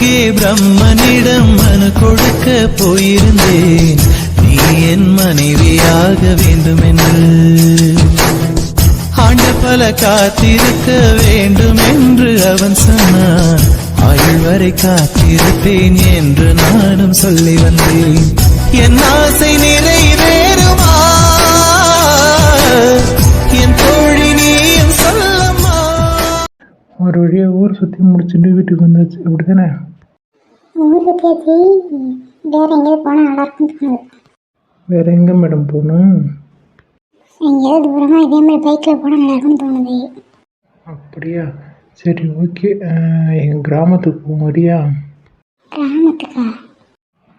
அழகே பிரம்மனிடம் மனு கொடுக்க போயிருந்தேன். நீ என் மனைவியாக வேண்டுமென்று. ஆண்ட பல காத்திருக்க வேண்டும் என்று அவன் சொன்னான். ஆயுள் வரை காத்திருப்பேன் என்று நானும் சொல்லி வந்தேன். என் ஆசை நிறைவேறுமா? என் தோழி நீயும் சொல்லம்மா ஒரு வழியாக ஊர் சுற்றி முடிச்சுட்டு வீட்டுக்கு வந்தாச்சு. அப்படி தானே ஊர் சுற்றியாச்சு வேறு எங்கேயாவது போனால் நல்லா இருக்கும்னு தோணுது. வேறு எங்கே மேடம் போகணும்? எங்கேயாவது தூரமாக இதே மாதிரி பைக்கில் போனால் நல்லா இருக்கும்னு தோணுது. அப்படியா? சரி ஓகே எங்கள் கிராமத்துக்கு போவோம் வரியா? கிராமத்துக்கா?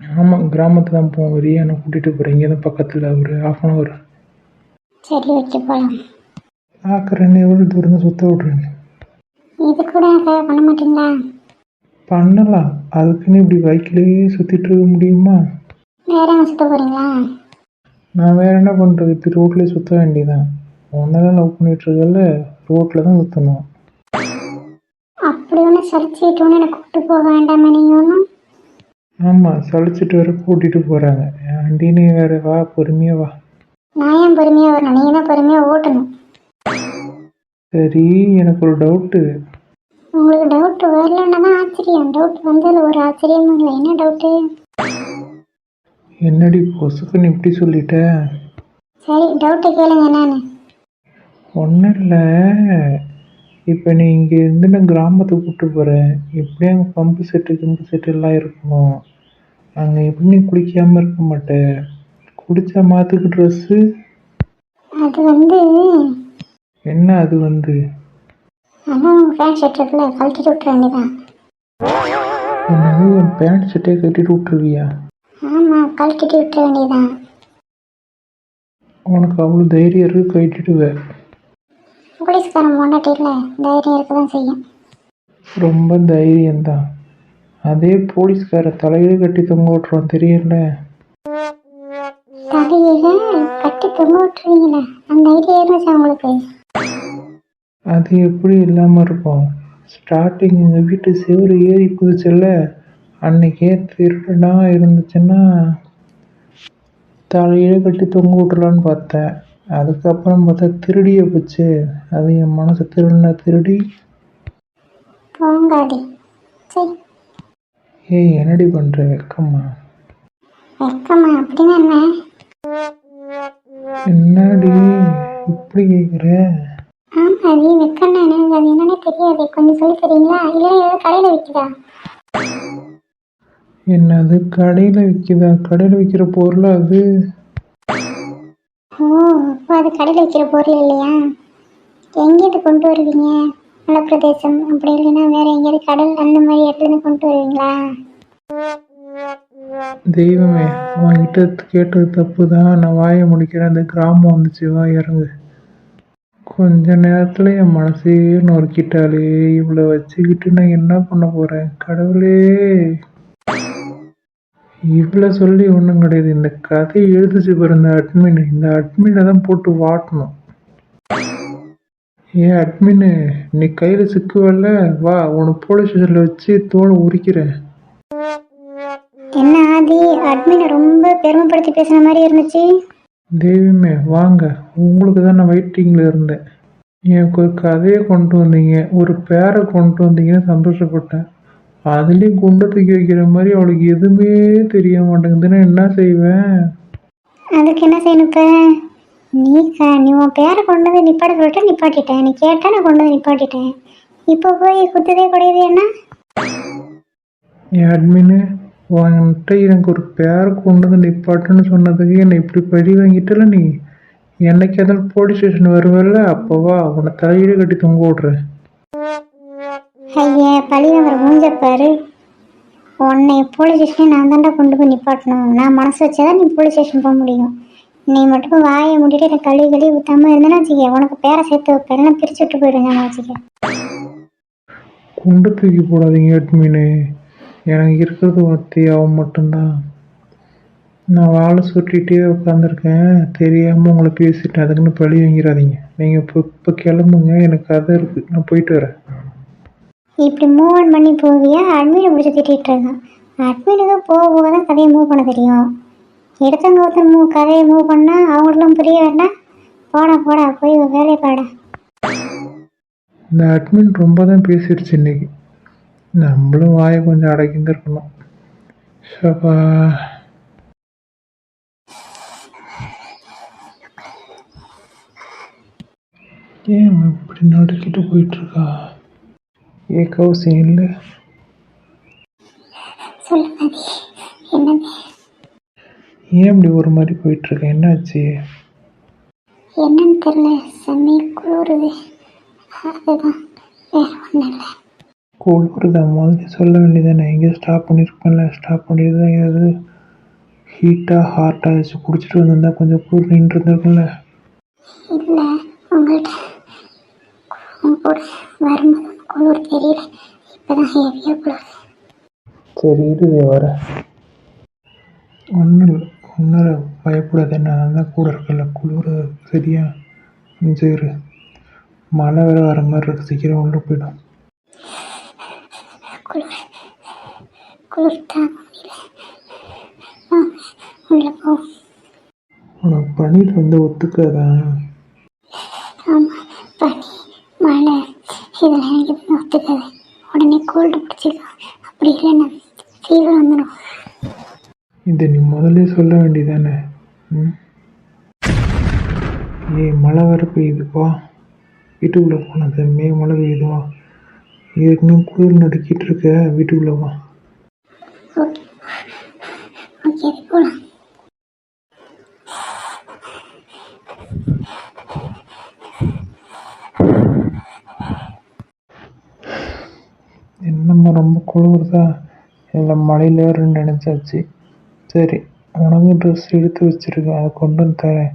ஆமாம் கிராமத்துக்கு தான் போவோம் வரியா? நான் கூட்டிகிட்டு போகிறேன் இங்கே தான் பக்கத்தில் ஒரு ஆஃப் அன் ஹவர் சரி ஓகே போகலாம் பார்க்குறேன்னு எவ்வளோ தூரம் சுற்ற விட்றேங்க இது கூட பண்ண மாட்டீங்களா? பண்ணலாம். அதுக்குன்னு இப்படி பைக்லேயே சுற்றிட்டு இருக்க முடியுமா? வேற எங்கே நான் வேறு என்ன பண்ணுறது இப்போ ரோட்லேயே சுற்ற வேண்டியதான் ஒன்றெல்லாம் லவ் பண்ணிகிட்ருக்கல ரோட்டில் தான் சுற்றணும் அப்படி ஒன்றும் சலிச்சுட்டு ஒன்று எனக்கு கூப்பிட்டு போக வேண்டாமே நீங்கள் ஒன்றும் ஆமாம் சளிச்சிட்டு வேற கூட்டிகிட்டு போகிறாங்க ஆண்டி நீ வேறு வா பொறுமையாக வா. நான் ஏன் பொறுமையாக வரணும்? நீங்கள் தான் பொறுமையாக ஓட்டணும். சரி எனக்கு ஒரு டவுட்டு உங்களுக்கு டவுட் வரலன்னா தான் ஆச்சரியம். டவுட் வந்ததில் ஒரு ஆச்சரியமும் இல்லை. என்ன டவுட்டு என்னடி பொசுக்குன்னு இப்படி சொல்லிட்ட? சரி டவுட்டை கேளுங்க என்னன்னு ஒன்றும் இல்லை இப்போ நீ இங்கே இருந்து நான் கிராமத்துக்கு கூப்பிட்டு போகிறேன் எப்படி அங்கே பம்பு செட்டு கிம்பு செட்டு எல்லாம் இருக்கணும். அங்கே எப்படி நீ குளிக்காமல் இருக்க மாட்டே. குளிச்சா மாற்றுக்கு ட்ரெஸ்ஸு அது வந்து என்ன அது வந்து? அதான் உங்கள் ஃபேன் ஷர்ட் இருக்குல்ல கழட்டிட்டு விட்டுற வேண்டியதான் என்னது என் பேண்ட் சட்டையை கட்டிட்டு விட்டுருவியா? ஆமாம் கழட்டிட்டு விட்டுற வேண்டியதான் உனக்கு அவ்வளோ தைரியம் இருக்கு கட்டிடுவேன் போலீஸ்காரன் பொண்டாட்டியில் தைரியம் இருக்க தான் செய்யும். ரொம்ப தைரியம்தான். அதே போலீஸ்கார தலையில கட்டி தொங்க விட்டுருவான் தெரியல தலையில கட்டி தொங்க விட்டுருவீங்களா? அந்த ஐடியா இருந்துச்சா உங்களுக்கு? அது எப்படி இல்லாமல் இருக்கும்? ஸ்டார்டிங் எங்கள் வீட்டு செவரு ஏறி குதிச்சல அன்னைக்கே திருடனா இருந்துச்சுன்னா தலையில கட்டி தொங்க விட்டுலான்னு பார்த்தேன். அதுக்கப்புறம் பார்த்தா திருடிய போச்சு. அது என் மனசு திருடின திருடி? போங்காடி சரி. ஏய் என்னடி பண்ணுற வெக்கம்மா வெக்கம்மா அப்படின்னா என்ன? என்னடி? இப்படி கேட்குற ஆமாம் அது வெக்கம்னா என்னது அது என்னன்னே தெரியாது கொஞ்சம் சொல்லி தரீங்களா இல்லை கடையில் விற்குதா என்னது கடையில் விற்கிதா கடையில் விற்கிற பொருள் அது? ஓ அப்போ அது கடையில் விற்கிற பொருள் இல்லையா? எங்கேருந்து கொண்டு வருவீங்க? மலைப்பிரதேசம் அப்படி இல்லைன்னா வேற எங்கேயாவது கடல் அந்த மாதிரி இடத்துலேருந்து கொண்டு வருவீங்களா? தெய்வமே உன்கிட்ட கேட்டது தப்பு தான் நான் வாயை முடிக்கிறேன். அந்த கிராமம் வந்துச்சு. வா இறங்கு. கொஞ்ச நேரத்தில் என் மனசையே நொறுக்கிட்டாலே. இவ்வளோ வச்சுக்கிட்டு நான் என்ன பண்ண போகிறேன் கடவுளே. இவ்வளோ சொல்லி ஒன்றும் கிடையாது. இந்த கதை எழுதிச்சு பாரு இந்த அட்மின். இந்த அட்மினை தான் போட்டு வாட்டணும். ஏன் அட்மின்னு நீ கையில் சிக்குவல்ல? வா உன்னை போலீஸ் ஸ்டேஷனில் வச்சு தோலை உரிக்கிறேன். என்ன ஆதி? அட்மினை ரொம்ப பெருமைப்படுத்தி பேசுன மாதிரி இருந்துச்சு. தெய்வமே வாங்க. உங்களுக்கு தான் நான் வெயிட்டிங்கில் இருந்தேன். எனக்கு ஒரு கதையை கொண்டு வந்தீங்க. ஒரு பேரை கொண்டு வந்தீங்கன்னு சந்தோஷப்பட்டேன். அதுலேயும் குண்டை தூக்கி வைக்கிற மாதிரி அவளுக்கு எதுவுமே தெரிய மாட்டேங்குதுன்னா என்ன செய்வேன்? அதுக்கு என்ன செய்யணும் இப்போ? நீ க நீ உன் பேரை கொண்டு வந்து நிப்பாட்ட சொல்லிட்டு நிப்பாட்டிட்டேன். நீ கேட்டா நான் கொண்டு வந்து நிப்பாட்டிட்டேன். இப்போ போய் குத்துதே குடையுது என்ன? என் அட்மின்னு உன்கிட்ட எனக்கு ஒரு பேரை கொண்டு வந்து நிப்பாட்டுன்னு சொன்னதுக்கு என்னை இப்படி பழி வாங்கிட்டல நீ? என்னைக்கு இருந்தாலும் போலீஸ் ஸ்டேஷன் வருவல்ல அப்போவா உன்னை தலையீடு கட்டி தொங்க விட்றேன். ஐயா பழி வாங்குற மூஞ்ச பாரு. உன்னை போலீஸ் ஸ்டேஷன் நான் தாண்டா கொண்டு போய் நிப்பாட்டணும். நான் மனசு வச்சாதான் நீ போலீஸ் ஸ்டேஷன் போக முடியும். நீ மட்டும் வாயை மூடிட்டு எனக்கு கழுவி கழுவி ஊத்தாம இருந்தேன்னு வச்சுக்க உனக்கு பேரை சேர்த்து வைப்பேன். பிரிச்சு விட்டு போயிடுங்க வச்சுக்க. குண்டு தூக்கி போடாதீங்க அட்மின்னு எனக்கு இருக்கிறது ஒருத்தி அவன் மட்டும்தான். நான் வாழை சுட்டிகிட்டே உட்காந்துருக்கேன் தெரியாமல் உங்களை பேசிட்டேன். அதுக்குன்னு பழி வாங்கிடாதீங்க. நீங்கள் இப்போ இப்போ கிளம்புங்க. எனக்கு கதை இருக்குது நான் போயிட்டு வரேன். இப்படி மூவ் ஆன் பண்ணி போவியா? அட்மினை பிடிச்சி திட்டிகிட்டு இருக்கான். அட்மினுக்கு போக போக தான் கதையை மூவ் பண்ண தெரியும். எடுத்தவங்க ஒருத்தர் மூவ் கதையை மூவ் பண்ணால் அவங்களும் புரிய வேண்டாம் போடா போடா போய் வேலையை பாட. இந்த அட்மின் ரொம்ப தான் பேசிடுச்சு இன்னைக்கு. நம்மளும் வாயை கொஞ்சம் அடக்கிந்து இருக்கணும். ஷபா ஏன் இப்படி நடுக்கிட்டு போயிட்டுருக்கா? ஏ கௌசி இல்லை? ஏன் இப்படி ஒரு மாதிரி போயிட்டுருக்க? என்னாச்சு? என்னன்னு தெரில செம்மி குளிருது. அதுதான். வேற ஒன்றும் இல்லை. குளிருதா முதல்ல சொல்ல வேண்டியதானே எங்கேயோ ஸ்டாப் பண்ணியிருப்பேன்ல ஸ்டாப் பண்ணிட்டு தான் ஏதாவது ஹீட்டாக ஹார்ட்டாக ஏதாச்சும் குடிச்சிட்டு வந்திருந்தா கொஞ்சம் குளிர் நின்று இருந்திருக்கும்ல. இல்லை உங்கள்கிட்ட உங்க கூட வரும்போது குளிர் தெரியல. இப்போதான் ஹெவியாக குளிர் சரி இருதே வர. ஒன்றும் இல்லை. ஒன்றும் பயப்படாத. நான் தான் கூட இருக்கல குளிர் சரியா சரி மழை வேற வர மாதிரி இருக்கு. சீக்கிரம் உள்ள போயிடும். குளிர் குளிர் உள்ள போ உனக்கு பனியில் வந்து ஒத்துக்காதா? ஆமாம் பனி மழை இதெல்லாம் எனக்கு எதுவும் ஒத்துக்காது உடனே கோல்டு பிடிச்சிக்கலாம் அப்படி இல்லைன்னா ஃபீவர் வந்துடும் இதை நீ முதல்ல சொல்ல வேண்டியதானே? ம்? ஏய் மழை வர பெய்யுதுப்பா. வீட்டுக்குள்ளே போனது மே மழை பெய்யுது வா ஏற்கனவே குளிர் நடுக்கிட்டு இருக்க. வீட்டுக்குள்ளே வா. என்னம்மா ரொம்ப குளிருதா இல்லை மழையில் வேறு நினச்சாச்சு. சரி உனக்கு ட்ரெஸ் எடுத்து வச்சுருக்கேன். அதை கொண்டு வந்து தரேன்.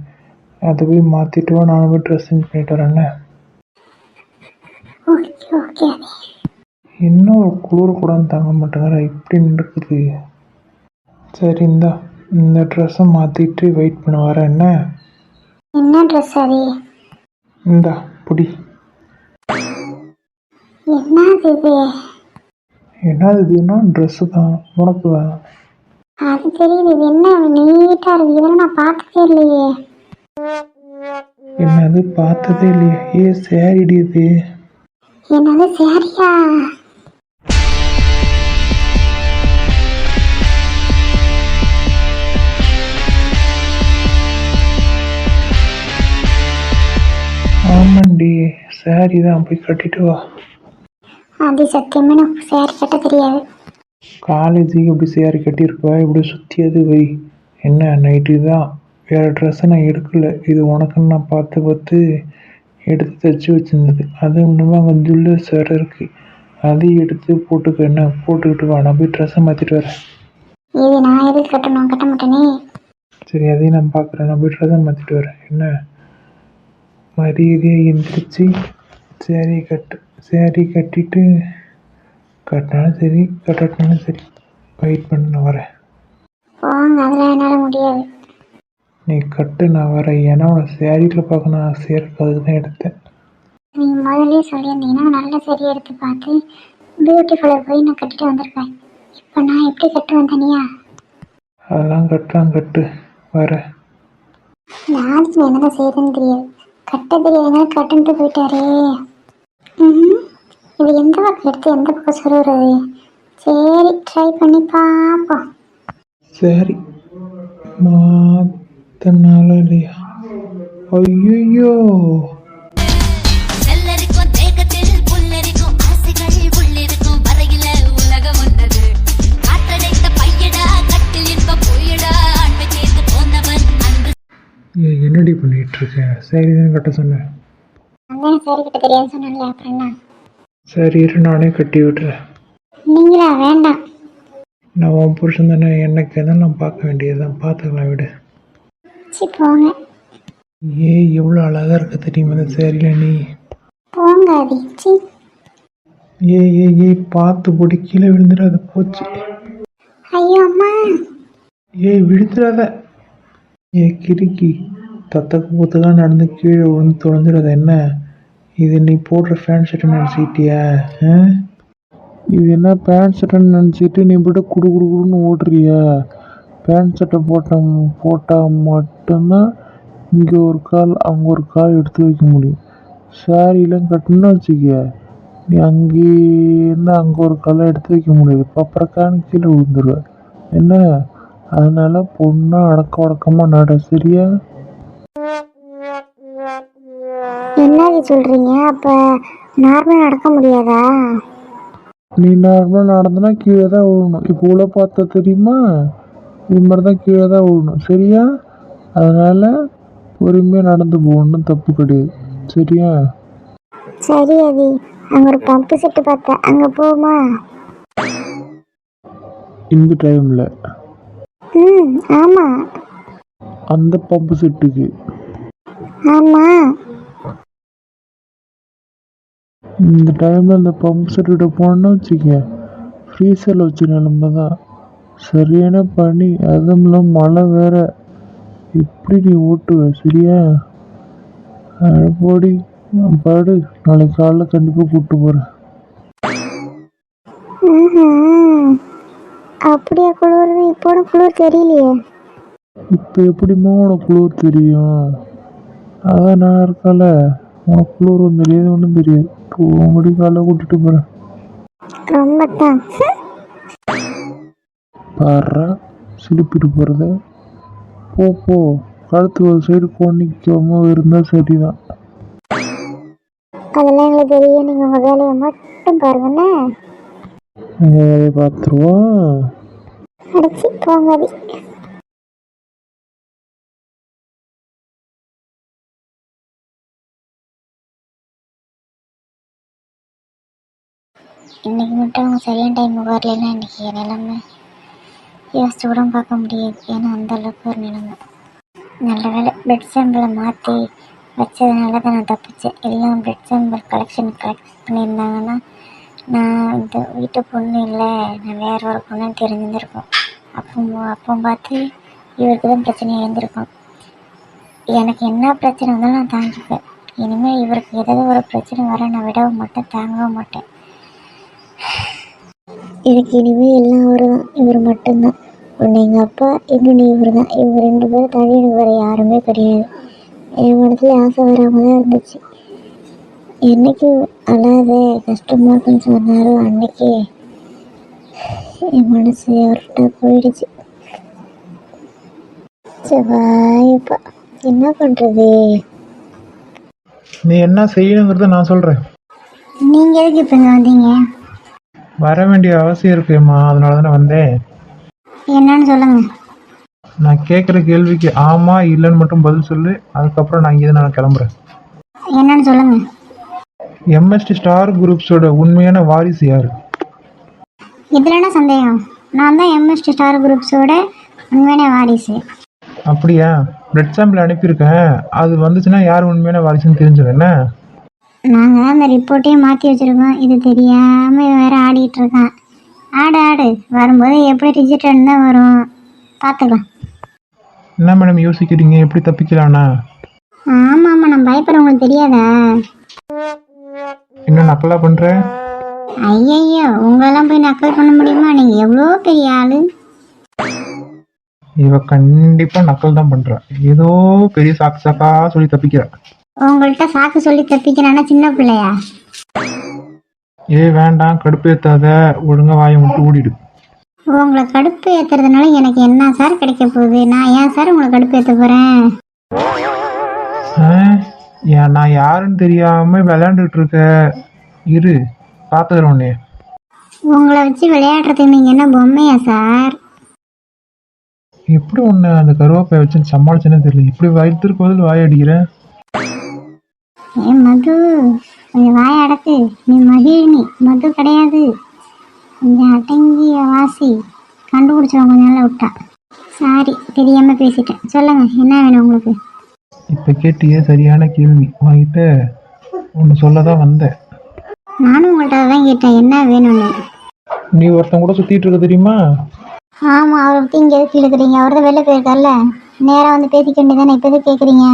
அதை போய் மாற்றிட்டு வா. நானும் போய் ட்ரெஸ் சேஞ்ச் பண்ணிட்டு வரேன்னே ஓகே. இன்னும் ஒரு குளிர் கூட தாங்க மாட்டேங்கிற இப்படி நடக்குது. சரி இந்தா இந்த ட்ரெஸ்ஸை மாற்றிட்டு வெயிட் பண்ண. வரேன் என்ன? என்ன ட்ரெஸ் அது? இந்தா பிடி. என்னது இது? என்னது இதுன்னா ட்ரெஸ்ஸு தான் உனக்கு தான் அது தெரியுது. இது என்ன? நீட்டாக இருக்குது இதெல்லாம் நான் பார்த்ததே இல்லையே. என்னது? பார்த்ததே இல்லையா. ஏ சேரிடி இது? என்னது சரியா? ஆமாண்டி சேரீ தான் போய் கட்டிட்டு வா. அது சத்தியமே எனக்கு சேரீ கட்ட தெரியாது. காலேஜுக்கு இப்படி சேரீ கட்டியிருப்ப இப்படி சுற்றியது வை. என்ன நைட்டு தான் வேறு ட்ரெஸ்ஸை நான் எடுக்கல. இது உனக்குன்னு நான் பார்த்து பார்த்து எடுத்து தைச்சி வச்சிருந்தது. அது இன்னும் அங்கே ஜுவல்லர்ஸ் வேறு இருக்குது அதையும் எடுத்து போட்டுக்க என்ன போட்டுக்கிட்டு வா. நான் போய் ட்ரெஸ்ஸை மாற்றிட்டு வரேன். இது நான் எதுக்கு கட்டணும் கட்ட மாட்டேனே. சரி அதையும் நான் பார்க்குறேன் நான் போய் ட்ரெஸ்ஸை மாற்றிட்டு வரேன். என்ன? மரியாதையாக எந்திரிச்சு சேரீ கட்டு சேரீ கட்டிட்டு கட்டினாலும் சரி கட்டட்டினாலும் சரி. வெயிட் பண்ணி நான் வரேன். போங்க அதெல்லாம் என்னால் முடியாது. நீ கட்டு நான் வரேன் ஏன்னா உன்னை சேரீயில் பார்க்கணும் ஆசையாக இருக்கு அதுக்கு தான் எடுத்தேன். நீங்கள் முதல்லயே சொல்லியிருந்தீங்கன்னா நல்ல சரி எடுத்து பார்த்து பியூட்டி பார்லர் போய் நான் கட்டிட்டு வந்திருப்பேன். இப்போ நான் எப்படி கட்டுவேன் தனியா அதெல்லாம் கட்டலாம் கட்டு. வரேன் நாளைக்கு என்னதான் செய்யுதுன்னு தெரியாது. கட்ட தெரியாதுங்க கட்டுன்ட்டு போயிட்டாரே. ம் இது எந்த பக்கம் எடுத்து எந்த பக்கம் சொல்லுறது சரி ட்ரை பண்ணி பார்ப்போம் சரி. மாத்தனால இல்லையா ஐயோ என்னடி பண்ணிட்டு இருக்க சரி தானே கட்ட சொன்னேன் அங்கே சரி இரு நானே கட்டி விட்டுறேன். நீங்களா? வேண்டாம். நான் உன் புருஷன் தானே எனக்கு நான் பார்க்க வேண்டியதுதான்? பார்த்துக்கலாம் விடு. சி போங்க. ஏய் எவ்வளோ அழகாக இருக்க தெரியுமா இந்த சேரீல நீ? போங்க அது சி ஏய் ஏய் ஏய் பார்த்து பொடி கீழே விழுந்துடாத போச்சு. ஐயோ அம்மா. ஏய் விழுந்துடாத. ஏ கிறுக்கி தத்தக்கு பூத்துக்காக நடந்து கீழே விழுந்து தொலைஞ்சிடாத என்ன? இது நீ போடுற ஃபேன் ஷர்ட் நினச்சிக்கிட்டியா இது என்ன பேண்ட் சட்டைன்னு நினச்சிட்டு நீ போய்ட்டு குடு குடு குடுன்னு ஓடுறியா? பேண்ட் சட்டை போட்ட போட்டால் மட்டும்தான் இங்கே ஒரு கால் அங்கே ஒரு கால் எடுத்து வைக்க முடியும். சாரிலாம் கட்டணும்னு வச்சுக்க நீ அங்கேருந்து அங்கே ஒரு காலை எடுத்து வைக்க முடியாது. பப்பரக்கான்னு கீழே விழுந்துருவ. என்ன? அதனால பொண்ணா அடக்க உடக்கமாக நட சரியா? என்னது சொல்கிறீங்க அப்போ நார்மலாக நடக்க முடியாதா? நீ நார்மலாக நடந்தனா கீழே தான் விழணும். இப்போ உள்ள பார்த்தா தெரியுமா? இது மாதிரி தான் கீழே தான் விழணும். சரியா? அதனால் பொறுமையாக நடந்து போகணும். தப்பு கிடையாது. சரியா? சரி அதி அங்கே ஒரு பம்பு செட்டு பார்த்தேன் அங்கே போமா? இந்த டைமில் ம் ஆமாம் அந்த பம்பு செட்டுக்கு. ஆமாம் இந்த டைமில் அந்த பம்பு செட்டுக்கிட்ட போனோன்னு வச்சுக்க ஃப்ரீசரில் வச்ச நிலமை தான். சரியான பனி. அதுவும் இல்லாமல் மழை வேற. எப்படி நீ ஓட்டுவ சரியா? போடி பாடு. நாளைக்கு காலைல கண்டிப்பாக கூப்பிட்டு போகிறேன். அப்படியா குளிருது இப்போ குளிர் தெரியலையே. இப்போ எப்படிம்மா உனக்கு குளிர் தெரியும்? அதான் நான் இருக்கல. உனக்கு குளிரும் தெரியாது. ஒன்றும் தெரியாது போகும்படி காலைல கூட்டிட்டு போகிறேன் ரொம்ப பாடுறா சிலிப்பிட்டு போகிறத போ போ கழுத்து ஒரு சைடு கோணிக்காம இருந்தால் சரிதான். அதெல்லாம் எங்களுக்கு தெரியும். நீங்கள் உங்கள் வேலையை மட்டும் பாருங்கண்ணே நீங்கள் வேலையை பார்த்துருவோம். அடிச்சு போங்க அதி இன்னைக்கு மட்டும் அவங்க சரியான டைம் வரலைன்னா இன்னைக்கு நிலைமை? யோசிச்சு கூட பார்க்க முடியாது. ஏன்னா அந்த அளவுக்கு ஒரு நிலைமை. நல்ல வேலை பெட் சாம்பிளை மாற்றி வச்சதுனால தான் நான் தப்பிச்சேன். எல்லாம் பெட் சாம்பிள் கலெக்ஷன் கலெக்ட் பண்ணியிருந்தாங்கன்னா நான் இந்த வீட்டு பொண்ணு இல்லை நான் வேற ஒரு பொண்ணுன்னு தெரிஞ்சிருந்திருக்கோம். அப்போ அப்போ பார்த்து இவருக்கு தான் பிரச்சனை இருந்திருக்கும். எனக்கு என்ன பிரச்சனை வந்தாலும் நான் தாங்கிப்பேன். இனிமேல் இவருக்கு ஏதாவது ஒரு பிரச்சனை வர நான் விடவும் மாட்டேன் தாங்கவும் மாட்டேன். எனக்கு இனிமேல் எல்லாம் அவர் தான் இவர் மட்டும்தான். ஒன்று எங்கள் அப்பா இன்னொன்று இவர் தான் இவங்க ரெண்டு பேரும் தவிர எனக்கு வேறு யாருமே கிடையாது. என் மனசுல ஆசை வராமல் தான் இருந்துச்சு. என்னைக்கு அழாத கஷ்டமாக இருக்குன்னு சொன்னாரோ அன்னைக்கு என் மனசு அவர்கிட்ட போயிடுச்சு. செவ்வாயப்பா என்ன பண்ணுறது நீ என்ன செய்யணுங்கிறத நான் சொல்கிறேன் நீங்கள் எதுக்கு இப்போ வந்தீங்க? வர வேண்டிய அவசியம் இருக்குமா அதனால தானே வந்தேன். என்னன்னு சொல்லுங்கள் நான் கேட்குற கேள்விக்கு ஆமாம் இல்லைன்னு மட்டும் பதில் சொல்லு. அதுக்கப்புறம் நான் இங்கே நான் கிளம்புறேன். என்னன்னு சொல்லுங்கள் எம்எஸ்டி ஸ்டார் குரூப்ஸோட உண்மையான வாரிசு யார்? இதில் என்ன சந்தேகம்? நான் தான் எம்எஸ்டி ஸ்டார் குரூப்ஸோட உண்மையான வாரிசு. அப்படியா? பிளட் சாம்பிள் அனுப்பியிருக்கேன். அது வந்துச்சுன்னா யார் உண்மையான வாரிசுன்னு தெரிஞ்சது என்ன? நாங்கள் அந்த ரிப்போர்ட்டையும் மாற்றி வச்சுருக்கோம். இது தெரியாமல் வேற ஆடிட்டு இருக்கான். ஆடு ஆடு. வரும்போது எப்படி ரிஜிஸ்டர்னு தான் வரும்? பார்த்துக்கலாம். என்ன மேடம் யோசிக்கிறீங்க? எப்படி தப்பிக்கலாம்னா ஆமாம் ஆமாம் நான் பயப்படுறேன் உங்களுக்கு தெரியாதா? என்ன நக்கலா பண்ணுற ஐயையோ உங்களெல்லாம் போய் நக்கல் பண்ண முடியுமா? நீங்கள் எவ்வளோ பெரிய ஆள்? இவ கண்டிப்பாக நக்கல் தான் பண்ணுறா ஏதோ பெரிய சாக்கு சாக்கா சொல்லி தப்பிக்கிறா. உங்கள்கிட்ட சாக்கு சொல்லி தப்பிக்கிறானா சின்ன பிள்ளையா? ஏ வேண்டாம் கடுப்பேத்தாத ஒழுங்கா வாயை மட்டும் ஓடிடு உங்களை கடுப்பு ஏற்றுறதுனால எனக்கு என்ன சார் கிடைக்க போகுது? நான் ஏன் சார் உங்களை கடுப்பு ஆ, ஏன் நான் யாருன்னு தெரியாம விளையாண்டுட்டு இருக்க. இரு பார்த்துக்கிறேன் உன்னைய. உங்களை வச்சு விளையாடுறதுக்கு நீங்கள் என்ன பொம்மையா சார்? எப்படி உன்னை அந்த கருவாப்பை வச்சு சமாளிச்சேன்னு தெரியல. இப்படி வயிற்றுக்கு பதில் வாய் அடிக்கிறேன் ஏ மது கொஞ்சம் வாய அடக்கு. நீ மகிழினி. மது கிடையாது. கொஞ்சம் அடங்கிய வாசி. கண்டுபிடிச்சவங்க கொஞ்சம் நாள் விட்டா. சாரி தெரியாமல் பேசிட்டேன். சொல்லுங்க என்ன வேணும் உங்களுக்கு? இப்போ கேட்டியே சரியான கேள்வி. வாங்கிட்ட ஒன்று சொல்ல தான் வந்தேன். நானும் உங்கள்கிட்ட தான் கேட்டேன். என்ன வேணும்னு? நீ ஒருத்தன் கூட சுற்றிட்டு இருக்க தெரியுமா? ஆமாம் அவரை பற்றி இங்கே எதுக்கு இழுக்கிறீங்க அவர் தான் வெளில போயிருக்கார்ல நேராக வந்து பேசிக்க வேண்டியதானே இப்போ எதுக்கு கேட்குறீங்க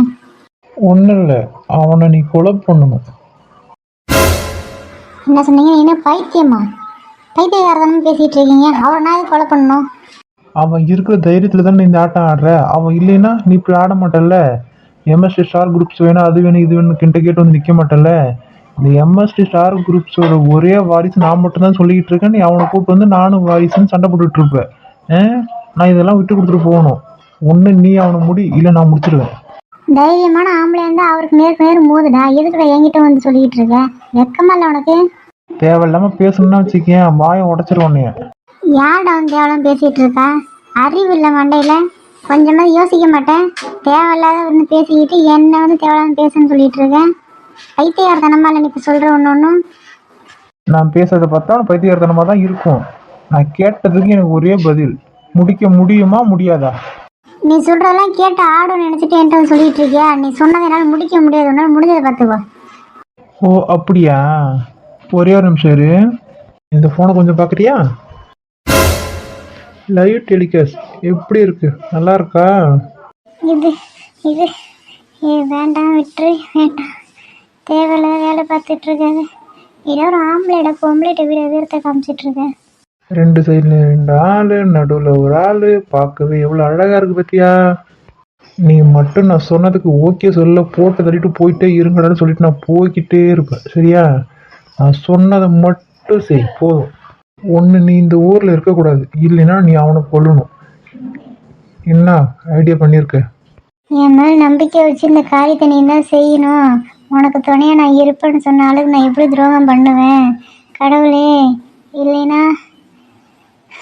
ஒன்றும் இல்லை அவனை நீ கொலை பண்ணணும். என்ன சொன்னீங்க? என்ன பைத்தியமா? பைத்தியக்காரதானே பேசிகிட்டு இருக்கீங்க? அவரை நான் கொலை பண்ணணும்? அவன் இருக்கிற தைரியத்தில் தானே இந்த ஆட்டம் ஆடுற? அவன் இல்லைன்னா நீ இப்படி ஆட மாட்டல்ல? எம்எஸ்டி ஸ்டார் குரூப்ஸ் வேணும் அது வேணும் இது வேணும் கிட்ட கேட்டு வந்து நிற்க மாட்டல்ல? இந்த எம்எஸ்டி ஸ்டார் குரூப்ஸோட ஒரே வாரிசு நான் மட்டும்தான் சொல்லிக்கிட்டு இருக்கேன். நீ அவனை கூப்பிட்டு வந்து நானும் வாரிசுன்னு சண்டை போட்டுட்டு இருப்பேன்? நான் இதெல்லாம் விட்டு கொடுத்துட்டு போகணும். ஒன்று நீ அவனை முடி இல்லை நான் முடிச்சிடுவேன் தைரியமான ஆம்பளை இருந்தா அவருக்கு நேருக்கு நேர் மோதுடா. எதுக்குடா என்கிட்ட வந்து சொல்லிட்டு இருக்க? வெக்கமா இல்லை உனக்கு? தேவையில்லாமல் பேசணும்னா வச்சுக்கேன் வாயை உடச்சிருவானே யார்டா வந்து தேவலாம் பேசிட்டு இருக்கா? அறிவு இல்லை மண்டையில. கொஞ்சமாவது யோசிக்க மாட்டேன். தேவையில்லாத வந்து பேசிக்கிட்டு என்ன வந்து தேவையில்லாத பேசுன்னு சொல்லிட்டு இருக்கேன் பைத்தியக்காரத்தனமா இல்லை நீ இப்போ சொல்ற ஒன்று ஒன்றும் நான் பேசுறத பார்த்தா அவன் பைத்தியக்காரத்தனமாக தான் இருக்கும். நான் கேட்டதுக்கு எனக்கு ஒரே பதில். முடிக்க முடியுமா? முடியாதா? நீ சொல்றதெல்லாம் கேட்டு ஆடும் நினைச்சிட்டு என்கிட்ட சொல்லிட்டு இருக்கியா? நீ சொன்னதை என்னால் முடிக்க முடியாது. உன்னால் முடிஞ்சதை பார்த்துக்கோ. ஓ அப்படியா? ஒரே ஒரு நிமிஷம் இரு. இந்த ஃபோனை கொஞ்சம் பார்க்குறியா? லைவ் டெலிகாஸ்ட் எப்படி இருக்கு? நல்லா இருக்கா? இது இது இது வேண்டாம் விட்டுரு. வேண்டாம். தேவையில்லாத வேலை பார்த்துட்டு இருக்காது ஏதோ ஒரு ஆம்பளைட பொம்பளைட்ட வீட வீரத்தை காமிச்சிட்டு இருக்கேன். ரெண்டு சைடில் ரெண்டு ஆள் நடுவில் ஒரு ஆள். பார்க்கவே எவ்வளோ அழகாக இருக்கு பத்தியா? நீ மட்டும் நான் சொன்னதுக்கு ஓகே சொல்ல போட்டு தள்ளிட்டு போயிட்டே இருங்கடான்னு சொல்லிட்டு நான் போய்க்கிட்டே இருப்பேன். சரியா? நான் சொன்னதை மட்டும் செய் போதும். ஒன்று நீ இந்த ஊரில் இருக்கக்கூடாது. இல்லைன்னா நீ அவனை கொல்லணும். என்ன ஐடியா பண்ணியிருக்க? என் மேல் நம்பிக்கை வச்சு இந்த காரியத்தை நீ தான் செய்யணும். உனக்கு துணையா நான் இருப்பேன்னு சொன்ன அளவுக்கு நான் எப்படி துரோகம் பண்ணுவேன்? கடவுளே இல்லைன்னா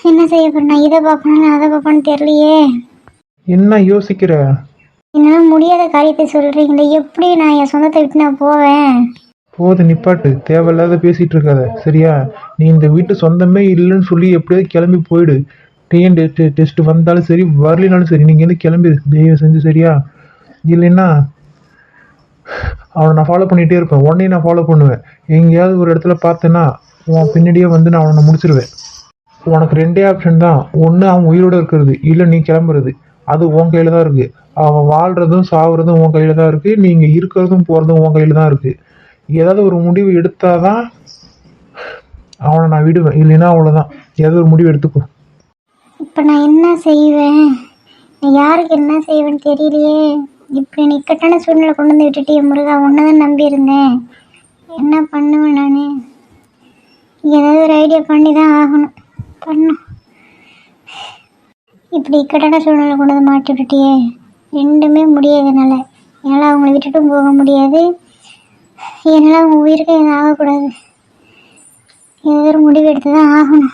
என்ன செய்ய போறேன் நான் இதை பார்ப்பேன் அதை பார்ப்பேன்னு தெரியலையே. என்ன யோசிக்கிற? என்னால் முடியாத காரியத்தை சொல்கிறீங்களே எப்படி நான் என் சொந்தத்தை விட்டு நான் போவேன்? போது நிப்பாட்டு. தேவையில்லாத பேசிட்டு இருக்காத சரியா? நீ இந்த வீட்டு சொந்தமே இல்லைன்னு சொல்லி எப்படியாவது கிளம்பி போயிடு. டிஎன் டெஸ்ட் டெஸ்ட் வந்தாலும் சரி வரலினாலும் சரி நீங்கள் வந்து கிளம்பி தயவு செஞ்சு சரியா? இல்லைன்னா அவனை நான் ஃபாலோ பண்ணிகிட்டே இருப்பேன். உன்னையும் நான் ஃபாலோ பண்ணுவேன். எங்கேயாவது ஒரு இடத்துல பார்த்தேன்னா உன் பின்னாடியே வந்து நான் அவனை முடிச்சிருவேன். உனக்கு ரெண்டே ஆப்ஷன் தான். ஒன்று அவன் உயிரோட இருக்கிறது இல்லை நீ கிளம்புறது. அது உன் கையில் தான் இருக்குது அவன் வாழ்கிறதும் சாகுறதும் உன் கையில் தான் இருக்குது நீங்கள் இருக்கிறதும் போகிறதும் உன் கையில் தான் இருக்குது ஏதாவது ஒரு முடிவு எடுத்தால் தான் அவனை நான் விடுவேன். இல்லைன்னா அவ்வளோதான் ஏதாவது ஒரு முடிவு எடுத்துக்கோ. இப்போ நான் என்ன செய்வேன்? நான் யாருக்கு என்ன செய்வேன்னு தெரியலையே. இப்போ நீ இக்கட்டான சூழ்நிலை கொண்டு வந்து விட்டுட்டு முருகா. ஒன்று தான் நம்பியிருந்தேன் என்ன பண்ணுவேன் நான்? ஏதாவது ஒரு ஐடியா பண்ணி தான் ஆகணும். பண்ணும் இப்படி இக்கட்டான சூழ்நிலை கொண்டு வந்து மாட்டி விட்டுட்டியே. ரெண்டுமே முடியாதுனால என்னால் அவங்கள விட்டுட்டும் போக முடியாது. என்னால் அவங்க உயிருக்கு எதுவும் ஆகக்கூடாது. ஏதோ ஒரு முடிவு எடுத்து தான் ஆகணும்.